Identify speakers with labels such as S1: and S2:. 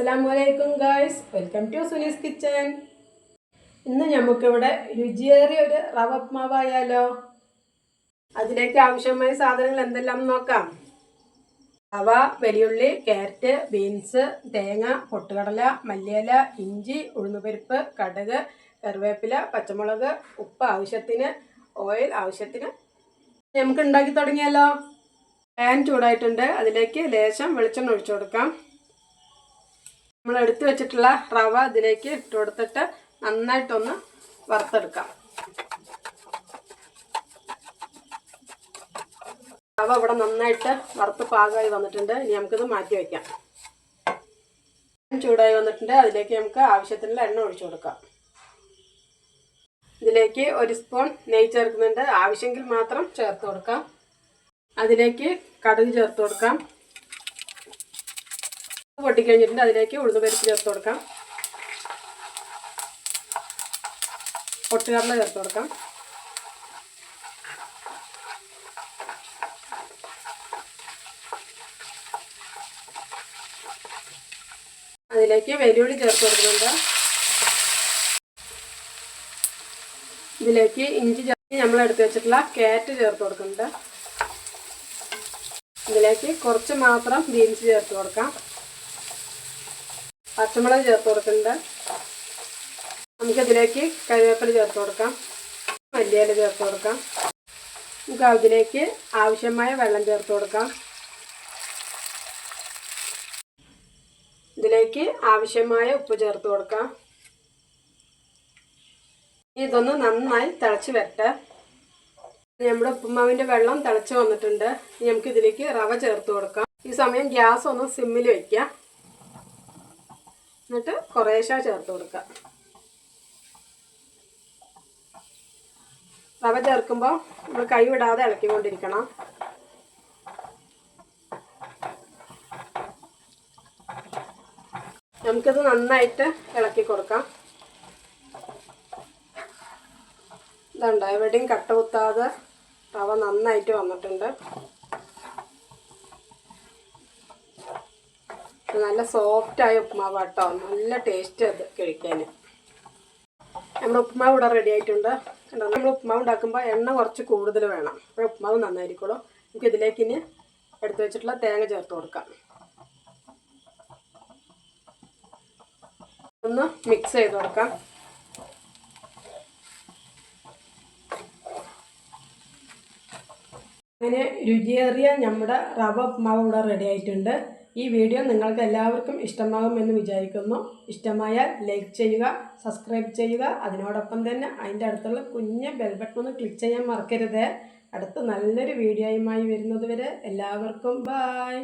S1: അസ്സലാമു വലൈക്കും guys. Welcome to Suni's kitchen. ഇന്ന് നമുക്കിവിടെ രുചിയേറിയ ഒരു റവ ഉപ്മാവായാലോ? അതിലേക്ക് ആവശ്യമായ സാധനങ്ങൾ എന്തെല്ലാം നോക്കാം? റവ വെളിയുള്ളി ക്യാരറ്റ് ബീൻസ് തേങ്ങ പൊട്ടുകടല മല്ലിയില ഇഞ്ചി ഉഴുന്നുപരിപ്പ് കടുക് കറിവേപ്പില പച്ചമുളക് ഉപ്പ് ആവശ്യത്തിന് ഓയിൽ ആവശ്യത്തിന്. നമുക്ക് ഉണ്ടാക്കി തുടങ്ങിയാലോ? പാൻ ചൂടായിട്ടുണ്ട്. അതിലേക്ക് ലേശം വെളിച്ചെണ്ണ ഒഴിച്ചു കൊടുക്കാം. നമ്മൾ എടുത്തു വെച്ചിട്ടുള്ള റവ ഇതിലേക്ക് ഇട്ട് കൊടുത്തിട്ട് നന്നായിട്ടൊന്ന് വറുത്തെടുക്കാം. റവ ഇവിടെ നന്നായിട്ട് വറുത്ത് പാകമായി വന്നിട്ടുണ്ട്. ഇനി നമുക്കിത് മാറ്റി വയ്ക്കാം ചൂടായി വന്നിട്ടുണ്ട്. അതിലേക്ക് നമുക്ക് ആവശ്യത്തിനുള്ള എണ്ണ ഒഴിച്ചു കൊടുക്കാം. ഇതിലേക്ക് ഒരു സ്പൂൺ നെയ്യ് ചേർക്കുന്നുണ്ട്. ആവശ്യമെങ്കിൽ മാത്രം ചേർത്ത് കൊടുക്കാം. അതിലേക്ക് കടുക് ചേർത്ത് കൊടുക്കാം. പൊട്ടിക്കഴിഞ്ഞിട്ടുണ്ട്. അതിലേക്ക് ഉഴുന്ന് പരിപ്പ് ചേർത്ത് കൊടുക്കാം. പൊട്ടുകടല ചേർത്ത് കൊടുക്കാം. അതിലേക്ക് വെല്ലുവിളി ചേർത്ത് കൊടുക്കുന്നുണ്ട്. ഇതിലേക്ക് ഇഞ്ചി ചേർത്ത് നമ്മൾ എടുത്ത് വെച്ചിട്ടുള്ള കാറ്റ് ചേർത്ത് കൊടുക്കുന്നുണ്ട്. ഇതിലേക്ക് കുറച്ച് മാത്രം ബീൻസ് ചേർത്ത് കൊടുക്കാം. പച്ചമുളക് ചേർത്ത് കൊടുക്കുന്നുണ്ട് നമുക്കിതിലേക്ക് കറിവേപ്പില ചേർത്ത് കൊടുക്കാം. മല്ലിയില ചേർത്ത് കൊടുക്കാം. നമുക്ക് അതിലേക്ക് ആവശ്യമായ വെള്ളം ചേർത്ത് കൊടുക്കാം. ഇതിലേക്ക് ആവശ്യമായ ഉപ്പ് ചേർത്ത് കൊടുക്കാം. ഇതൊന്ന് നന്നായി തിളച്ച് വരട്ടെ. നമ്മുടെ ഉപ്പുമാവിന്റെ വെള്ളം തിളച്ച് വന്നിട്ടുണ്ട്. ഇനി നമുക്ക് ഇതിലേക്ക് റവ ചേർത്ത് കൊടുക്കാം. ഈ സമയം ഗ്യാസ് ഒന്ന് സിമ്മിൽ വയ്ക്കാം. എന്നിട്ട് കുറേശ്ശെ ചേർത്ത് കൊടുക്കുക. റവ ചേർക്കുമ്പോൾ നമ്മൾ കൈ വിടാതെ ഇളക്കിക്കൊണ്ടിരിക്കണം. നമുക്കിത് നന്നായിട്ട് ഇളക്കി കൊടുക്കാം. ഇതുണ്ട്? എവിടെയും കട്ട കുത്താതെ റവ നന്നായിട്ട് വന്നിട്ടുണ്ട്. നല്ല സോഫ്റ്റായ ഉപ്മാവ് കേട്ടോ നല്ല ടേസ്റ്റ് അത് കഴിക്കാൻ നമ്മുടെ ഉപ്മാവ് ഇവിടെ റെഡി ആയിട്ടുണ്ട്. കണ്ടോ? നമ്മൾ ഉപ്മാവ് ഉണ്ടാക്കുമ്പോൾ എണ്ണ കുറച്ച് കൂടുതൽ വേണം. അപ്പോൾ ഉപ്മാവ് നന്നായിരിക്കുള്ളൂ. നമുക്ക് ഇതിലേക്ക് ഇനി എടുത്തു വെച്ചിട്ടുള്ള തേങ്ങ ചേർത്ത് കൊടുക്കാം. ഒന്ന് മിക്സ് ചെയ്ത് കൊടുക്കാം. അങ്ങനെ രുചിയേറിയ നമ്മുടെ റവ ഉപ്മാവ് ഇവിടെ റെഡി ആയിട്ടുണ്ട്. ഈ വീഡിയോ നിങ്ങൾക്ക് എല്ലാവർക്കും ഇഷ്ടമാകുമെന്ന് വിചാരിക്കുന്നു. ഇഷ്ടമായാൽ ലൈക്ക് ചെയ്യുക സബ്സ്ക്രൈബ് ചെയ്യുക. അതിനോടൊപ്പം തന്നെ അതിന്റെ അടുത്തുള്ള കുഞ്ഞ് ബെൽബട്ടൺ ഒന്ന് ക്ലിക്ക് ചെയ്യാൻ മറക്കരുത്. അടുത്ത നല്ലൊരു വീഡിയോയുമായി വരുന്നതുവരെ എല്ലാവർക്കും ബായ്